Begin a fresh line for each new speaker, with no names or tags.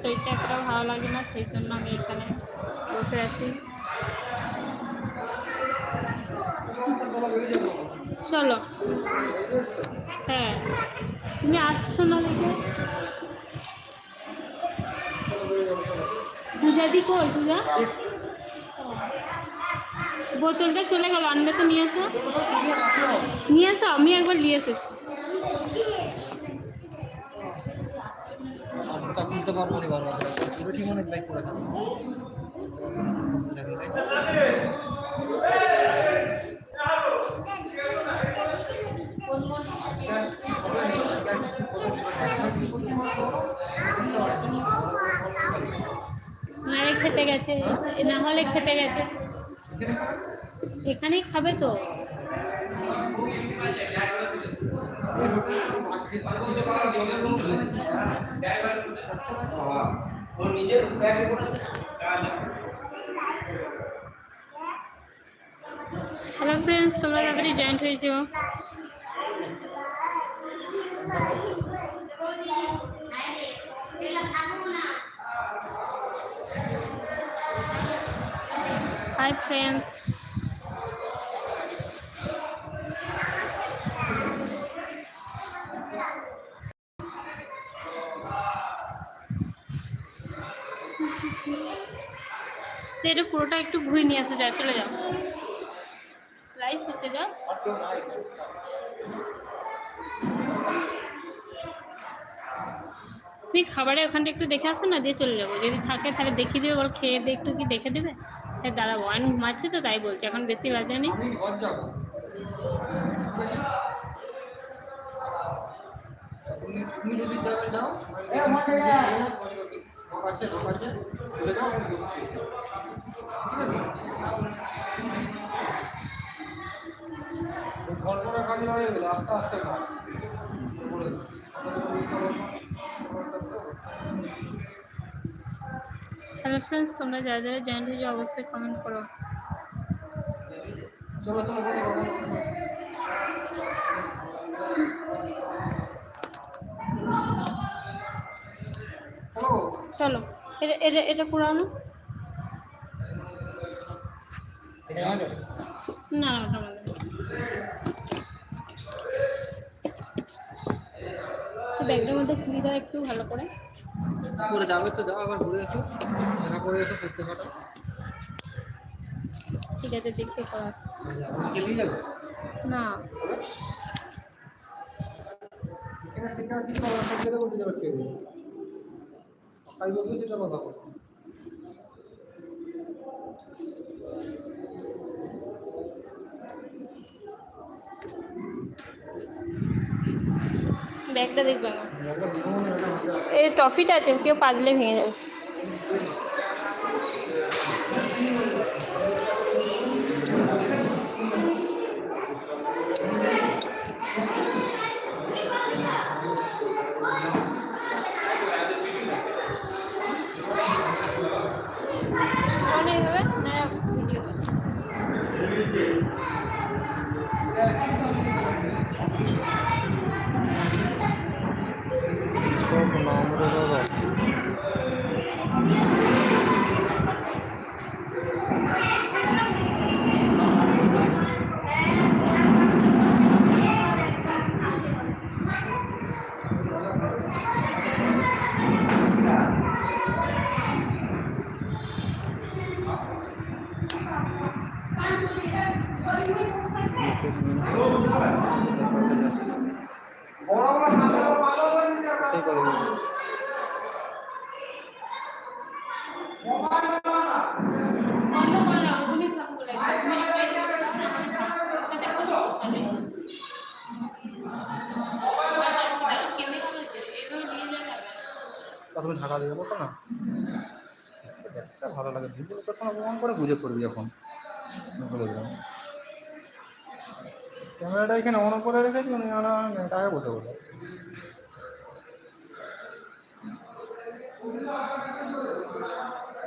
শরীরটা এতটাও ভালো লাগে না, সেই জন্য আমি এখানে বসে আছি। চলো। হ্যাঁ। তুমি আসছো না দেখে? পূজা দি কই, পূজা? বোতলটা চলে গেল, আনবে তো নিয়ে এসো। নিয়ে এসো, আমি একবার নিয়ে এসেছি।
তা খুলতে পারব না বারবার। পুরো ঠিক অনেক বাইক করে খাব
নারে খেতে গেছে না হলে খেতে গেছে। এখানেই খাবে তো। হ্যালো ফ্রেন্ডস তোমরা তাড়াতাড়ি জয়েন্ট হয়েছো হাই ফ্রেন্ডস এটা পুরোটা একটু ঘুরে নিয়ে আসা যায় চলে যাও। রাইস করতে যাও। তুমি খাবারে ওখানটা একটু দেখে আসো না দিয়ে চলে যাব। যদি থাকে তাহলে দেখিয়ে দেবে বল খেয়ে দিয়ে একটু কি দেখে দেবে? হ্যাঁ দাঁড়াবো আইন ঘুমাচ্ছে তো তাই বলছি এখন বেশি বাজেনি
নেই। আছে আছে কাজ হয়ে গেলে আস্তে আস্তে
হ্যালো ফ্রেন্ডস তোমরা যারা যারা জয়েন্ট হয়েছো অবশ্যই কমেন্ট করো।
চলো চলো বলো। চলো
এটা এটা এটা পুরানো? না না, ওটা ব্যাগটার মধ্যে খুলে দাও একটু ভালো করে।
করে যাবে তো যাও আবার ঘুরে এসো দেখা করে এসো করতে পারো।
ঠিক আছে দেখতে
যাবে?
না।
এখানে থেকে আর কিছু আলাদা করে দেবো যাবে খেয়ে দেবো তাই বলব যেটা কথা বলো
ব্যাগটা দেখবে না
একটা দিব না এটা মজা
এই টফিটা আছে কেউ পাগলে ভেঙে যাবে অনেক হবে না ভিডিও
সব
তুমি
তা ঢাকা দিয়ে বলতো না? দেখতে ভালো লাগে। ভিডিও তখন অপমান করে বুঝে করবি এখন। বলে ক্যামেরাটা এখানে অন করে রেখেছি উনি টাকা বসে বলে